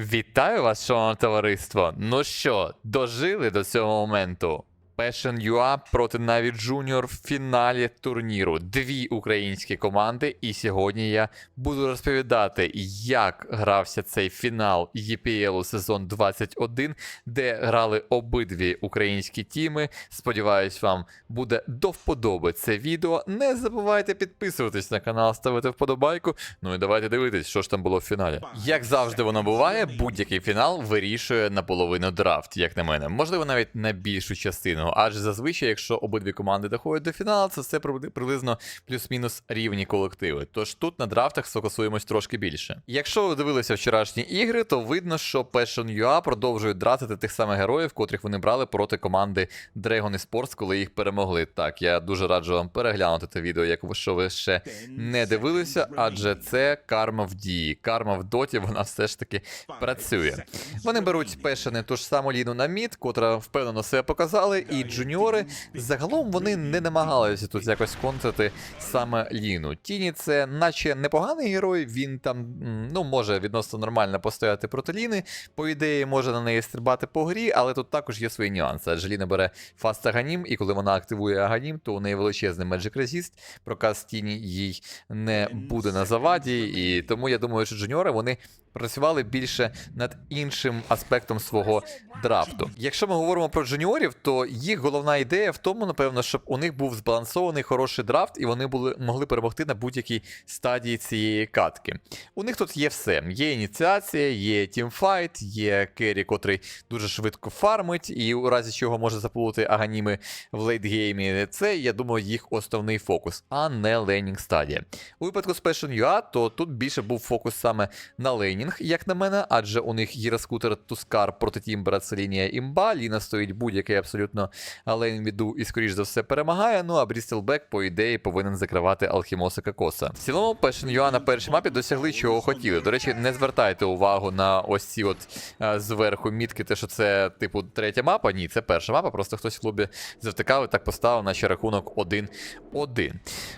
Вітаю вас, шановне товариство. Ну що, дожили до цього моменту? Passion UA проти Na'Vi Junior в фіналі турніру. Дві українські команди, і сьогодні я буду розповідати, як грався цей фінал EPL сезон 21, де грали обидві українські тіми. Сподіваюсь, вам буде до вподоби це відео. Не забувайте підписуватись на канал, ставити вподобайку. Ну і давайте дивитись, що ж там було в фіналі. Як завжди воно буває, будь-який фінал вирішує наполовину драфт, як на мене. Можливо, навіть на більшу частину. Адже зазвичай, якщо обидві команди доходять до фіналу, це все прибли- приблизно плюс-мінус рівні колективи. Тож тут на драфтах сфокусуємось трошки більше. Якщо ви дивилися вчорашні ігри, то видно, що Passion UA продовжують дратити тих самих героїв, котрих вони брали проти команди Dragon Esports, коли їх перемогли. Так, я дуже раджу вам переглянути це відео, якщо ви ще не дивилися, адже це карма в дії. Карма в доті, вона все ж таки працює. Вони беруть пешени ту ж саму ліну на мід, котра впевнено себе показали, і джуніори загалом вони не намагалися тут якось контрити саме ліну. Тіні це наче непоганий герой, він там ну може відносно нормально постояти проти ліни. По ідеї, може на неї стрибати по грі, але тут також є свої нюанси. Адже Ліна бере фаст Аганім, і коли вона активує Аганім, то у неї величезний Magic Resist, проказ тіні їй не буде на заваді, і тому я думаю, що джуніори вони працювали більше над іншим аспектом свого драфту. Якщо ми говоримо про джуніорів, то їх головна ідея в тому, напевно, щоб у них був збалансований хороший драфт, і вони були могли перемогти на будь-якій стадії цієї катки. У них тут є все: є ініціація, є тімфайт, є керрі, котрий дуже швидко фармить, і у разі чого може заплутати аганіми в лейтгеймі. Це, я думаю, їх основний фокус, а не лейнінг стадія. У випадку з Passion UA, то тут більше був фокус саме на лейнінг, як на мене, адже у них гіроскутер Тускар проти Тімбера це лінія імба. Ліна стоїть будь-який абсолютно лейн віду і, скоріш за все, перемагає. Ну а Брістелбек, по ідеї, повинен закривати Алхімоса Кокоса. В цілому, Passion UA на першій мапі досягли чого хотіли. До речі, не звертайте увагу на ось ці от е, зверху мітки, те, що це, типу, третя мапа. Ні, це перша мапа, просто хтось в клубі завтикав і так поставив наче рахунок 1-1.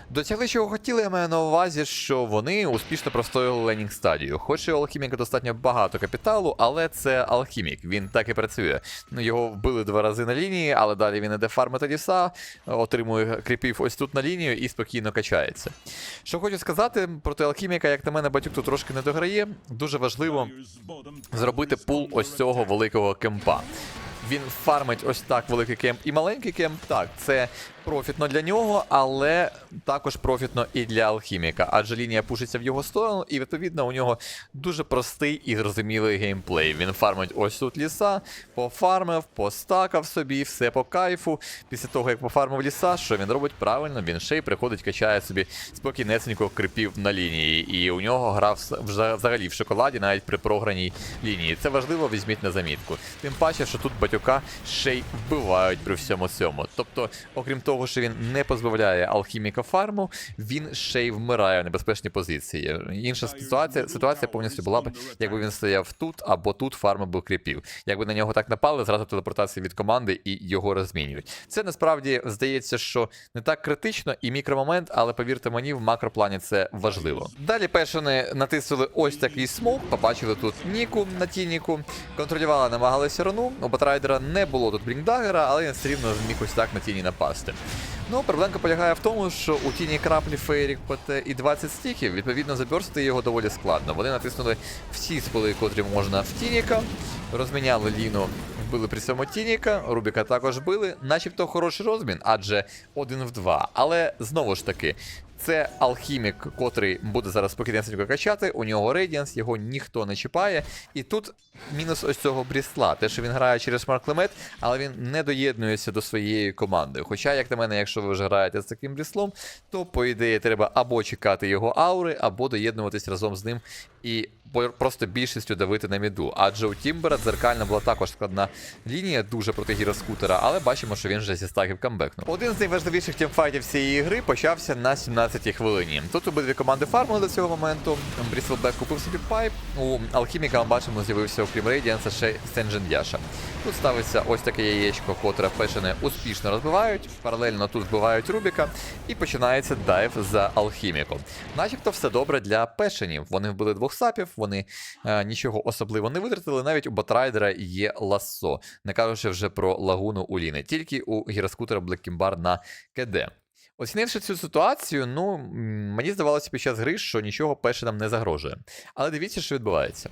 Досягли чого хотіли, я маю на увазі, що вони успішно простояли ленінг стадію. Хоч і алхіміка достатньо багато капіталу, але це алхімік, він так і працює. Ну, його вбили два рази на лінії, але далі він іде фармити ліса, отримує кріпів ось тут на лінію і спокійно качається. Що хочу сказати, проти алхіміка, як на мене, батюк тут трошки не дограє. Дуже важливо зробити пул ось цього великого кемпа. Він фармить ось так великий кемп і маленький кемп. Так, це профітно для нього, але також профітно і для алхіміка, адже лінія пушиться в його сторону, і відповідно у нього дуже простий і зрозумілий геймплей. Він фармить ось тут ліса, пофармив, постакав собі, все по кайфу. Після того, як пофармив ліса, що він робить правильно, він ще й приходить, качає собі спокійнесенько крипів на лінії. І у нього гра взагалі в шоколаді, навіть при програній лінії. Це важливо, візьміть на замітку. Тим паче, що тут батюка ще й вбивають при всьому цьому. Тобто, окрім того, що він не позбавляє алхіміка фарму, він ще й вмирає в небезпечній позиції. Інша ситуація, ситуація повністю була б, якби він стояв тут або тут фармив би кріпів. Якби на нього так напали, зразу телепортація від команди і його розмінюють. Це насправді здається, що не так критично і мікромомент, але повірте мені, в макроплані це важливо. Далі пешени натиснули ось такий смок, побачили тут Ніку на тініку, контролювали, намагалися руну. У Батрайдера не було тут Блінкдагера, але він все рівно зміг ось так на тіні напасти. Ну, проблемка полягає в тому, що у тіні краплі Фейрік ПТ і 20 стіків, відповідно, заберсти його доволі складно. Вони натиснули всі спили, котрі можна в Тініка, розміняли Ліну, вбили при цьому Тініка, Рубіка також били, начебто хороший розмін, адже один в два. Але знову ж таки. Це алхімік, котрий буде зараз спокійнесенько качати. У нього Рейдіанс, його ніхто не чіпає. І тут мінус ось цього брісла. Те, що він грає через Марклемет, але він не доєднується до своєї команди. Хоча, як на мене, якщо ви вже граєте з таким бріслом, то по ідеї треба або чекати його аури, або доєднуватись разом з ним і просто більшістю давити на міду. Адже у Тімбера дзеркальна була також складна лінія, дуже проти гіроскутера, але бачимо, що він вже зі стагів камбекнув. Один з найважливіших тімфайтів цієї гри почався на 17-й хвилині. Тут обидві команди фармили до цього моменту. Бріселбек купив собі пайп. У Алхіміка ми бачимо, з'явився окрім Рейдіанса ще Сенджен Яша. Тут ставиться ось таке яєчко, котре пешени успішно розбивають. Паралельно тут вбивають Рубіка, і починається дайв за алхіміком. Начебто все добре для пешенів. Вони вбили двох сапів, вони е, нічого особливо не витратили. Навіть у Батрайдера є лассо, не кажучи вже про лагуну у Ліни, тільки у гіроскутера Блеккімбар на КД. Оцінивши цю ситуацію, ну мені здавалося під час гри, що нічого перше нам не загрожує. Але дивіться, що відбувається.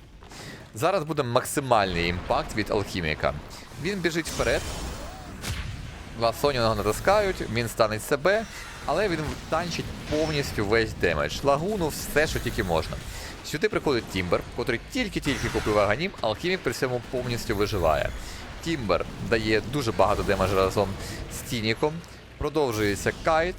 Зараз буде максимальний імпакт від алхіміка. Він біжить вперед. Ласоні його натискають, він станеть себе, але він танчить повністю весь демедж. Лагуну все, що тільки можна. Сюди приходить Тімбер, котрий тільки-тільки купив аганім, алхімік при цьому повністю виживає. Тімбер дає дуже багато демеджу разом з Тініком. Продовжується кайт.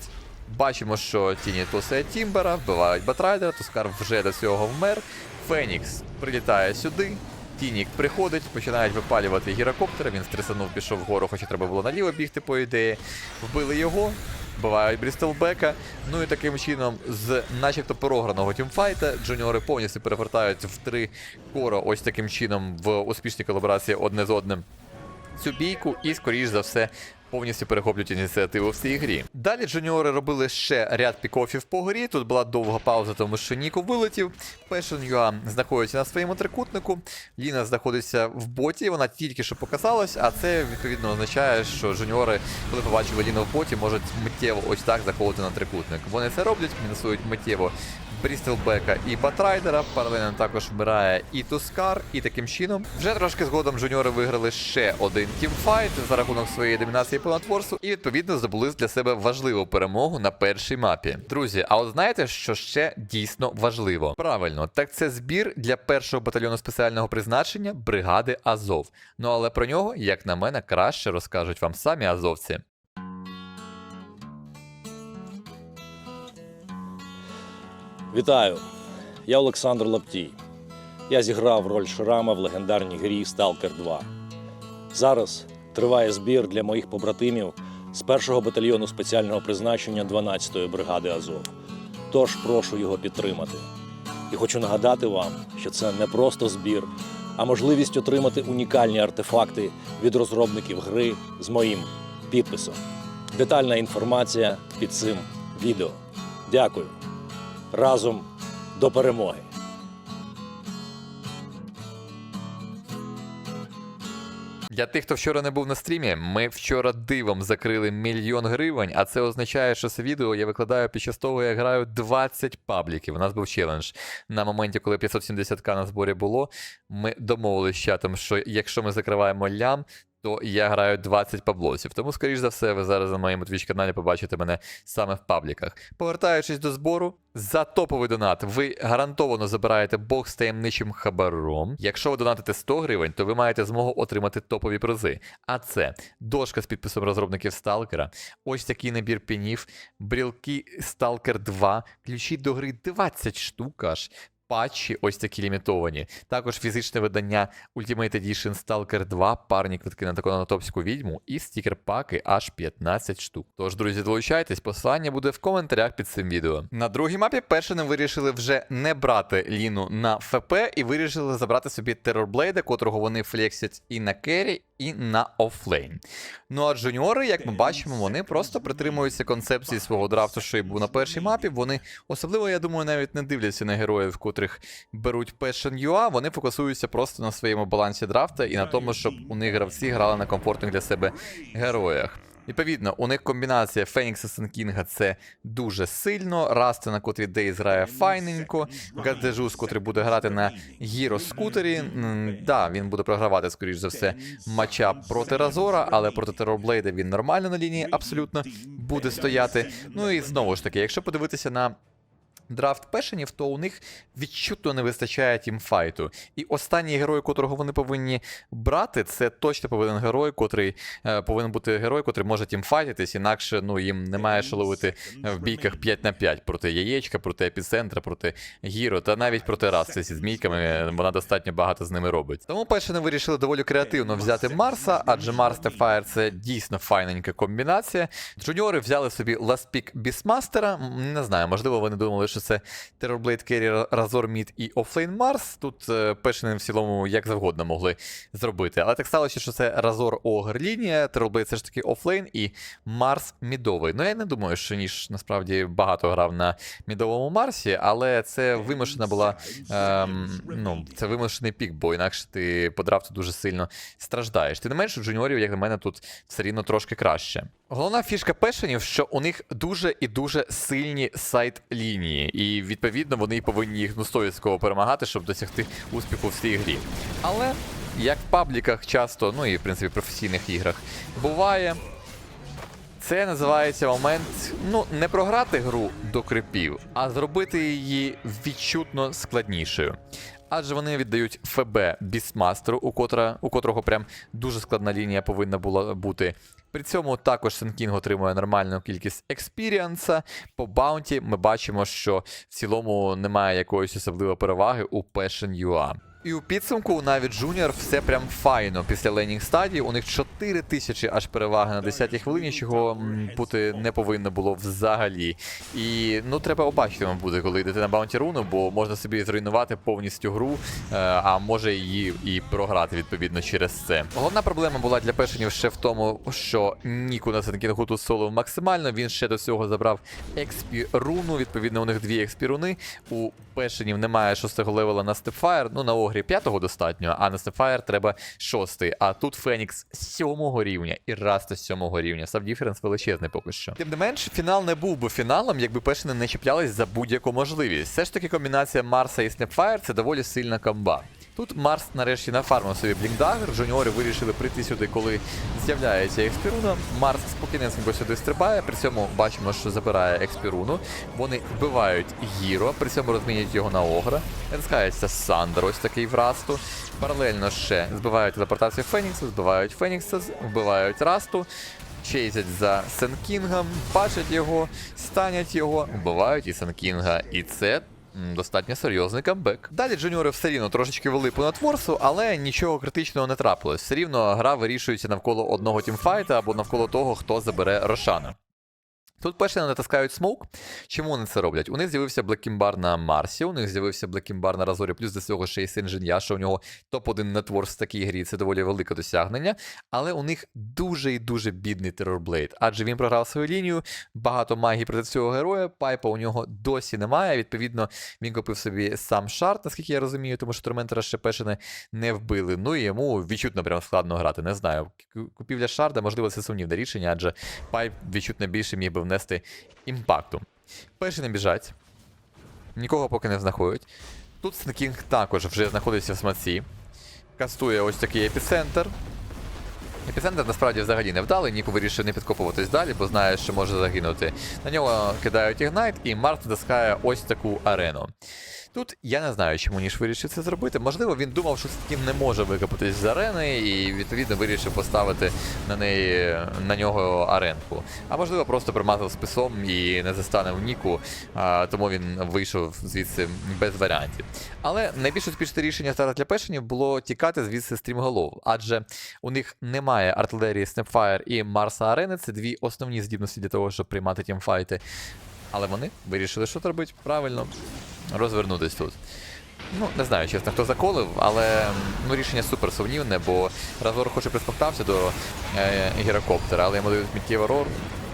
Бачимо, що Тіні тусає Тімбера, вбивають Батрайдера, Тускар вже до цього вмер. Фенікс прилітає сюди. Тінік приходить, починають випалювати гірокоптера. Він стресанув, пішов вгору, хоча треба було наліво бігти, по ідеї. Вбили його, вбивають Брістелбека. Ну і таким чином, з начебто програного тімфайта, джуніори повністю перевертають в три коро, ось таким чином в успішній колаборації одне з одним цю бійку і, скоріш за все, повністю перехоплюють ініціативу в цій грі. Далі джуніори робили ще ряд пікофів по грі. Тут була довга пауза, тому що Ніко вилетів. Пешен Юа знаходиться на своєму трикутнику. Ліна знаходиться в боті, вона тільки що показалась, а це відповідно означає, що жуніори, коли побачили Ліну в боті, можуть миттєво ось так заходити на трикутник. Вони це роблять, мінусують миттєво Брістелбека і Батрайдера. Паралельно також вмирає і Тускар, і таким чином вже трошки згодом жуніори виграли ще один тімфайт за рахунок своєї домінації по натворсу, і відповідно здобули для себе важливу перемогу на першій мапі. Друзі, а от знаєте, що ще дійсно важливо? Правильно, так це збір для першого батальйону спеціального призначення бригади Азов. Ну але про нього, як на мене, краще розкажуть вам самі азовці. Вітаю! Я Олександр Лаптій. Я зіграв роль Шрама в легендарній грі Stalker 2. Зараз триває збір для моїх побратимів з першого батальйону спеціального призначення 12-ї бригади Азов. Тож прошу його підтримати. І хочу нагадати вам, що це не просто збір, а можливість отримати унікальні артефакти від розробників гри з моїм підписом. Детальна інформація під цим відео. Дякую разом до перемоги. Для тих, хто вчора не був на стрімі, ми вчора дивом закрили мільйон гривень, а це означає, що це відео я викладаю під час того, я граю 20 пабліків. У нас був челендж. На моменті, коли 570к на зборі було, ми домовилися з чатом, що якщо ми закриваємо лям, то я граю 20 паблосів. Тому, скоріш за все, ви зараз на моєму твіч каналі побачите мене саме в пабліках. Повертаючись до збору, за топовий донат ви гарантовано забираєте бокс з таємничим хабаром. Якщо ви донатите 100 гривень, то ви маєте змогу отримати топові призи. А це дошка з підписом розробників Сталкера, ось такий набір пінів, брілки Stalker 2, ключі до гри 20 штук аж. Патчі, ось такі лімітовані. Також фізичне видання Ultimate Edition Stalker 2, парні квитки на таку анатопську відьму і стікер-паки аж 15 штук. Тож, друзі, долучайтесь, посилання буде в коментарях під цим відео. На другій мапі першими вирішили вже не брати Ліну на ФП і вирішили забрати собі Терорблейда, котрого вони флексять і на керрі, і на офлейн. Ну а джуніори, як ми бачимо, вони просто притримуються концепції свого драфту, що і був на першій мапі. Вони особливо, я думаю, навіть не дивляться на героїв, котрих беруть Passion UA, вони фокусуються просто на своєму балансі драфта і на тому, щоб у них гравці грали на комфортних для себе героях. Відповідно, у них комбінація Фенікса Сенкінга це дуже сильно. Расти, на котрій Дейз грає файненько. Гадежус, котрий буде грати на Гіро скутері. Да, він буде програвати, скоріш за все, матча проти Разора, але проти Терорблейда він нормально на лінії абсолютно буде стояти. Ну і знову ж таки, якщо подивитися на. Драфт пешенів, то у них відчутно не вистачає тімфайту. І останній герой, котрого вони повинні брати, це точно повинен герой, котрий е, повинен бути герой, котрий може тімфайтитись, інакше ну їм немає що ловити в бійках 5 на 5 проти яєчка, проти епіцентра, проти гіро, та навіть проти раси зі змійками. Вона достатньо багато з ними робить. Тому пешени вирішили доволі креативно взяти Марса, адже Марс та Фаєр це дійсно файненька комбінація. Джуніори взяли собі Last Pick Бісмастера. Не знаю, можливо, вони думали, що це Terrorblade Carrier, Razor Mid і Offlane Mars. Тут е, Пешини в цілому як завгодно могли зробити. Але так сталося, що це Razor Ogre лінія, Terrorblade все ж таки офлейн і Марс мідовий. Ну я не думаю, що ніж насправді багато грав на мідовому Марсі, але це вимушена була. Ем, ну, це вимушений пік, бо інакше ти по драфту дуже сильно страждаєш. Ти не менш у джуніорів, як на мене, тут все рівно трошки краще. Головна фішка пешенів, що у них дуже і дуже сильні сайт-лінії, і відповідно вони повинні їх ну, 100% перемагати, щоб досягти успіху в цій грі. Але як в пабліках часто, ну і в принципі професійних іграх буває. Це називається момент, ну, не програти гру до крипів, а зробити її відчутно складнішою. Адже вони віддають ФБ Бісмастеру, у, котра, у котрого прям дуже складна лінія повинна була бути. При цьому також Сенкінг отримує нормальну кількість експіріанса. По баунті ми бачимо, що в цілому немає якоїсь особливої переваги у Passion UA. І у підсумку навіть Junior все прям файно після лейнінг стадії. У них 4 тисячі аж переваги на 10-й хвилині, чого бути не повинно було взагалі. І ну треба обачливим буде, коли йдете на баунті руну, бо можна собі зруйнувати повністю гру, е, а може її і програти відповідно через це. Головна проблема була для пешенів ще в тому, що Ніку на Сенкінгу тут максимально. Він ще до цього забрав експі руну. Відповідно, у них дві експі руни. У пешенів немає шостого левела на Степфайр. Ну на огрі п'ятого достатньо, а на Степфайр треба шостий. А тут Фенікс сьомого рівня і Раста сьомого рівня. Сам діференс величезний поки що. Тим не менш, фінал не був би фіналом, якби пешени не чіплялись за будь-яку можливість. Все ж таки комбінація Марса і Снепфайр це доволі сильна комба. Тут Марс нарешті нафармив собі Блінкдагер. Джуніори вирішили прийти сюди, коли з'являється експіруна. Марс спокійненько сюди стрибає. При цьому бачимо, що забирає експіруну. Вони вбивають Гіро, при цьому розмінюють його на Огра. Енскається Сандер, ось такий в Расту. Паралельно ще збивають телепортацію Фенікса, збивають Фенікса, вбивають Расту. Чейзять за Сенкінгом, бачать його, станять його, вбивають і Сенкінга. І це достатньо серйозний камбек. Далі джуніори все рівно трошечки вели по натворсу, але нічого критичного не трапилось. Все рівно гра вирішується навколо одного тімфайта або навколо того, хто забере Рошана. Тут перші натискають смоук. Чому вони це роблять? У них з'явився Блекімбар на Марсі, у них з'явився Блекімбар на Разорі, плюс до цього ще й Синжен'я, що у нього топ-1 нетворс в такій грі, це доволі велике досягнення. Але у них дуже і дуже бідний терорблейд, адже він програв свою лінію, багато магії проти цього героя, пайпа у нього досі немає. Відповідно, він купив собі сам шарт, наскільки я розумію, тому що Торментера ще пешене не вбили. Ну і йому відчутно прям складно грати. Не знаю. Купівля шарда, можливо, це сумнівне рішення, адже пайп відчутно більше міг би внести імпакту. Перші не біжать. Нікого поки не знаходять. Тут Снекінг також вже знаходиться в смаці. Кастує ось такий епіцентр. Епіцентр насправді взагалі не вдалий, Ніку вирішив не підкопуватись далі, бо знає, що може загинути. На нього кидають ігнайт, і Март натискає ось таку арену. Тут я не знаю, чому ніж вирішив це зробити. Можливо, він думав, що Скін не може викопатись з арени, і відповідно вирішив поставити на неї на нього аренку. А можливо, просто примазав списом і не застанив Ніку, а, тому він вийшов звідси без варіантів. Але найбільш успішне рішення зараз для пешенів було тікати звідси стрімголов, адже у них немає артилерії Snapfire і Марса Арени. Це дві основні здібності для того, щоб приймати тімфайти. Але вони вирішили, що робити правильно розвернутись тут. Ну, не знаю, чесно, хто заколив, але ну, рішення супер сумнівне, бо Разор хоче приспоктався до е, гірокоптера, але йому дають міткий ворор.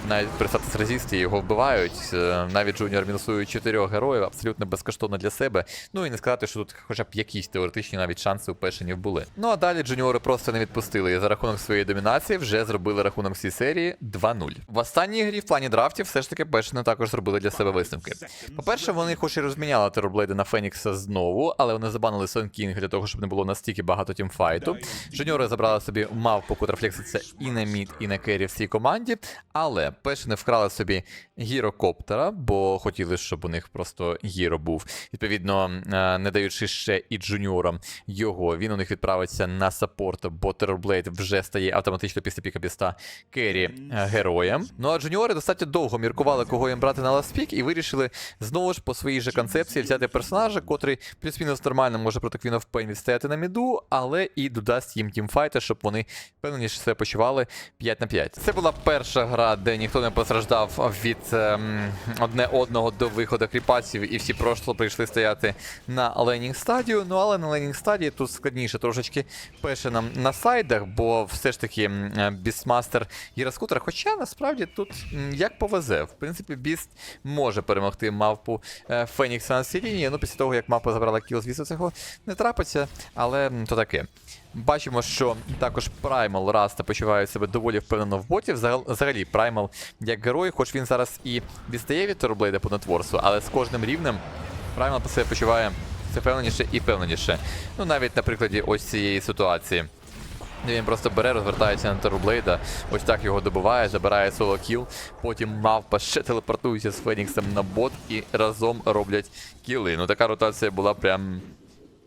Навіть при статус його вбивають. Е, Навіть Джуніор мінусує чотирьох героїв, абсолютно безкоштовно для себе. Ну і не сказати, що тут хоча б якісь теоретичні навіть шанси у пешенів були. Ну а далі джуніори просто не відпустили і за рахунок своєї домінації вже зробили рахунок всій серії 2-0. В останній грі в плані драфтів все ж таки пешени також зробили для себе висновки. По-перше, вони хоч і розміняли терорблейди на Фенікса знову, але вони забанили Сон Кінг для того, щоб не було настільки багато тімфайту. Жуніори забрали собі мавпу, котра флекситься і на мід, і на кері в цій команді. Але пешени вкрали собі гірокоптера, бо хотіли, щоб у них просто гіро був. Відповідно, е, не даючи ще і джуніорам його, він у них відправиться на саппорт, бо терорблейд вже стає автоматично після піка біста кері е, героєм. Ну а джуніори достатньо довго міркували, кого їм брати на ласпік, і вирішили знову ж по своїй же концепції взяти персонажа, котрий плюс-мінус нормально може проти Queen of Pain відстояти на міду, але і додасть їм тімфайти, щоб вони впевненіше себе почували 5 на 5. Це була перша гра, де ніхто не постраждав від ем, одне одного до виходу кріпасів, і всі просто прийшли стояти на ленінг стадію. Ну але на ленінг стадії тут складніше трошечки пише нам на сайдах, бо все ж таки е, Бістмастер і Раскутер. Хоча насправді тут як повезе. В принципі, Біст може перемогти мавпу е, Фенікса на цій лінії. Ну, після того, як мавпа забрала кіл, звісно, цього не трапиться, але то таке. Бачимо, що також Primal Раста почуває себе доволі впевнено в боті. Взагалі, Primal як герой, хоч він зараз і відстає від Торблейда по нетворсу, але з кожним рівнем Primal по себе почуває все впевненіше і впевненіше. Ну навіть на прикладі ось цієї ситуації. де Він просто бере, розвертається на Торблейда, ось так його добиває, забирає соло кіл. Потім мавпа ще телепортується з Феніксом на бот і разом роблять кіли. Ну така ротація була прям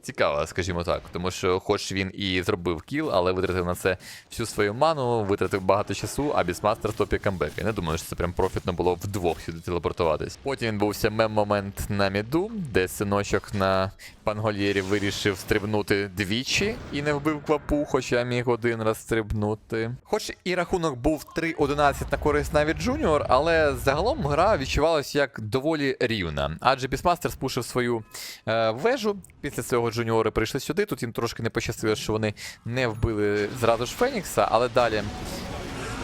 цікава, скажімо так. Тому що, хоч він і зробив кіл, але витратив на це всю свою ману, витратив багато часу, а Бісмастер топі камбек. Я не думаю, що це прям профітно було вдвох сюди телепортуватись. Потім відбувся мем-момент на міду, де синочок на пангольєрі вирішив стрибнути двічі і не вбив квапу, хоча міг один раз стрибнути. Хоч і рахунок був 3-11 на користь навіть Джуніор, але загалом гра відчувалася як доволі рівна. Адже Бісмастер спушив свою е, вежу. Після цього Джуніори прийшли сюди. Тут їм трошки не пощастило, що вони не вбили зразу ж Фенікса, але далі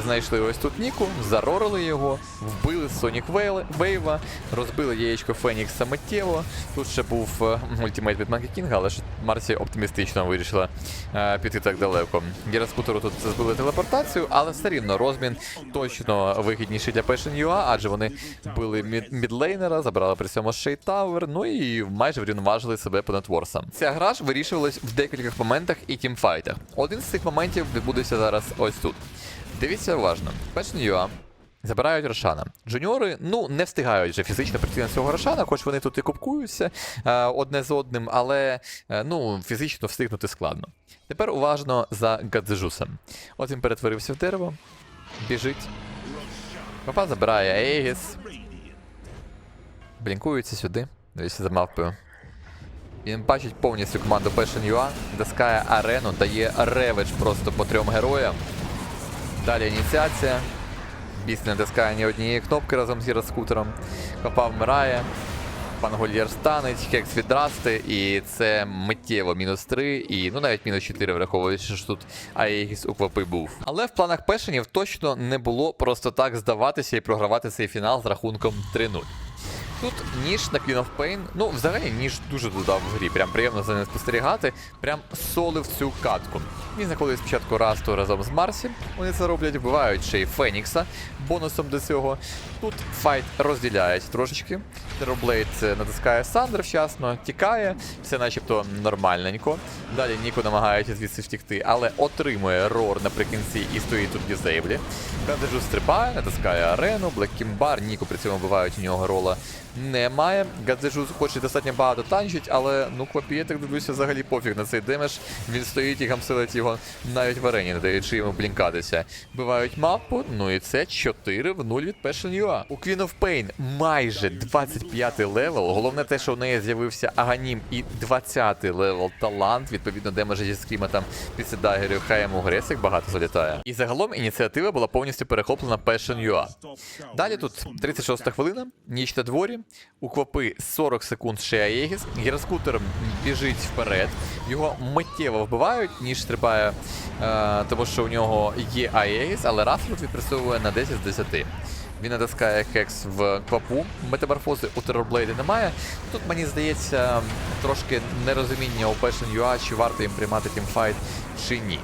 знайшли ось тут Ніку, зарорили його, вбили Сонік Вейва, розбили яєчко Фенікса миттєво. Тут ще був е, ультимейт від Манкі Кінга, але ж Марсі оптимістично вирішила е, піти так далеко. Гіраскутеру тут збили телепортацію, але все рівно розмін точно вигідніший для Passion UA, адже вони били мід- мідлейнера, забрали при цьому Шей Тавер, ну і майже врівноважили себе по нетворсам. Ця гра ж вирішувалась в декількох моментах і тімфайтах. Один з цих моментів відбудеться зараз ось тут. Дивіться уважно. UA Забирають Рошана. Джуніори ну не встигають вже фізично прийти на цього Рошана, хоч вони тут і купкуються е, одне з одним, але е, ну фізично встигнути складно. Тепер уважно за Гадзежусом. От він перетворився в дерево, біжить. Папа забирає Аегіс. Блінкується сюди. Дивіться за мавпою. Він бачить повністю команду Passion UA, доскає арену, дає реведж просто по трьом героям. Далі ініціація. Біс не натискає ні однієї кнопки разом з гіроскутером. Копа вмирає. Пан Гольєр станеть, хекс відрасти, і це миттєво мінус 3, і ну навіть мінус 4, враховуючи, що тут Аєгіс у квапи був. Але в планах пешенів точно не було просто так здаватися і програвати цей фінал з рахунком 3-0. Тут ніж на Queen of Pain, ну взагалі ніж дуже додав в грі. Прям приємно за ним спостерігати. Прям солив цю катку. Він знаходить спочатку Расту разом з Марсі. Вони це роблять, вбивають ще й Фенікса бонусом до цього. Тут файт розділяють трошечки. Тероблейд натискає Сандер вчасно, тікає, все начебто нормальненько. Далі Ніко намагається звідси втікти, але отримує рор наприкінці і стоїть тут дізейблі. Кандежу стрибає, натискає арену, Блеккімбар, Ніко при цьому вбивають у нього рола немає. Гадзежу хоче достатньо багато танчить, але ну Квапі, я так дивлюся, взагалі пофіг на цей демедж. Він стоїть і гамселить його навіть в арені, не даючи йому блінкатися. Бивають мапу, ну і це 4 в 0 від Passion UA. У Queen of Pain майже 25 левел. Головне те, що в неї з'явився Аганім і 20 левел талант. Відповідно, демеджа зі скріма там після дагерів ХМ Гресик багато залітає. І загалом ініціатива була повністю перехоплена Passion UA. Далі тут 36 хвилина, ніч на дворі. У квапи 40 секунд ще Аєгіс. Гіроскутер біжить вперед. Його миттєво вбивають, ніж стрибає, е, тому що у нього є Аєгіс, але раз відпрацьовує на 10 з 10. Він натискає хекс в квапу. Метаморфози у Терорблейді немає. Тут мені здається трошки нерозуміння у Passion UA, чи варто їм приймати тімфайт чи ні.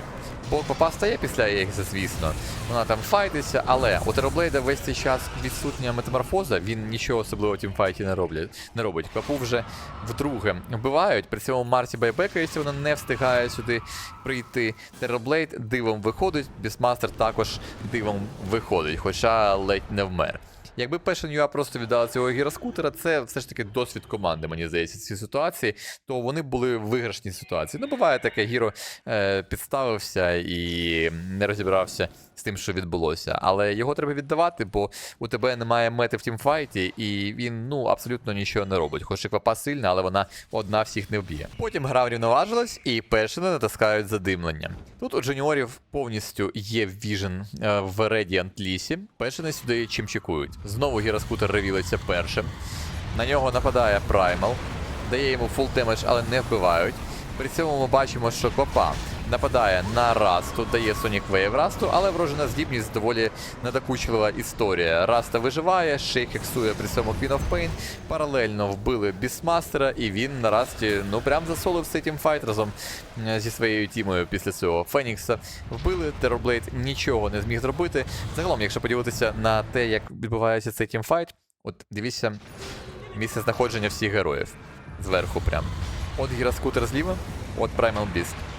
Квапа стає після Єгза, звісно. Вона там файтиться, але у Тероблейда весь цей час відсутня метаморфоза, він нічого особливого в тімфайті не роблять. Не робить. Квапу вже вдруге вбивають. При цьому Марсі байбекається, вона не встигає сюди прийти. Тероблейд дивом виходить, Бісмастер також дивом виходить, хоча ледь не вмер. Якби Passion UA просто віддала цього гіроскутера, це все ж таки досвід команди, мені здається, в цій ситуації, то вони були в виграшній ситуації. Ну, буває таке, гіро е, підставився і не розібрався з тим, що відбулося. Але його треба віддавати, бо у тебе немає мети в тімфайті, і він ну абсолютно нічого не робить. Хоч і квапа сильна, але вона одна всіх не вб'є. Потім гра врівноважилась, і Пешини натискають задимлення. Тут у джуніорів повністю є віжен е, в Radiant лісі. Пешини сюди чимчикують. Знову гіроскутер ревілиться першим. На нього нападає Праймал, дає йому фул демедж, але не вбивають. При цьому ми бачимо, що Копа нападає на Расту, дає Sonic Wave Расту, але врожена здібність доволі надокучлива історія. Раста виживає, Шейк при цьому Queen of Pain. Паралельно вбили Бісмастера, і він на Расті ну прям засолив цей тімфайт разом зі своєю тімою після цього Фенікса. Вбили Терорблейд нічого не зміг зробити. Загалом, якщо подивитися на те, як відбувається цей тімфайт, от дивіться місце знаходження всіх героїв. Зверху прям. От гіроскутер зліва, от Primal Beast.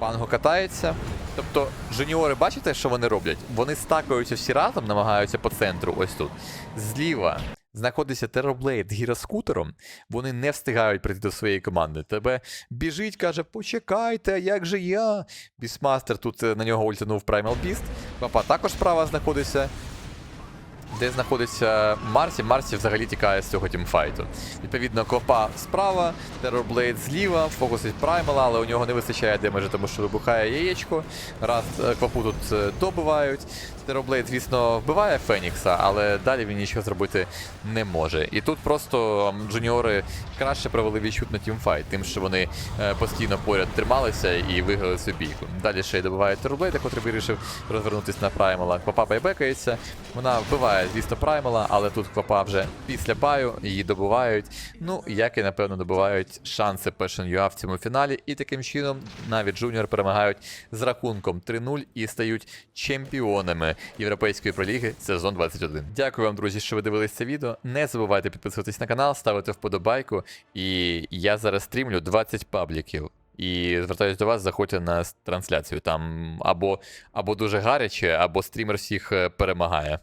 Панго катається. Тобто, жуніори, бачите, що вони роблять? Вони стакаються всі разом, намагаються по центру, ось тут. Зліва знаходиться тероблейд гіроскутером. Вони не встигають прийти до своєї команди. Тебе біжить, каже: почекайте, як же я? Бісмастер тут е, на нього ультянув Primal Beast. Папа також справа знаходиться. Де знаходиться Марсі, Марсі взагалі тікає з цього тімфайту. Відповідно, Копа справа, Терорблейд зліва, фокусить Праймала, але у нього не вистачає демеджа, тому що вибухає яєчко. Раз е, Квапу тут е, добивають. Терорблейд, звісно, вбиває Фенікса, але далі він нічого зробити не може. І тут просто джуніори краще провели відчутно тімфайт, тим, що вони е, постійно поряд трималися і виграли цю бійку. Далі ще й добиває Терорблейда, котрий вирішив розвернутися на Праймала. Квапа байбекається. Вона вбиває, звісно, Праймала, але тут Квапа вже після баю, її добувають. Ну, як і напевно добувають шанси UA в цьому фіналі. І таким чином навіть Джуніор перемагають з рахунком 3-0 і стають чемпіонами Європейської проліги сезон 21. Дякую вам, друзі, що ви дивились це відео. Не забувайте підписуватись на канал, ставити вподобайку. І я зараз стрімлю 20 пабліків. І звертаюсь до вас, заходьте на трансляцію. Там або, або дуже гаряче, або стрімер всіх е, перемагає.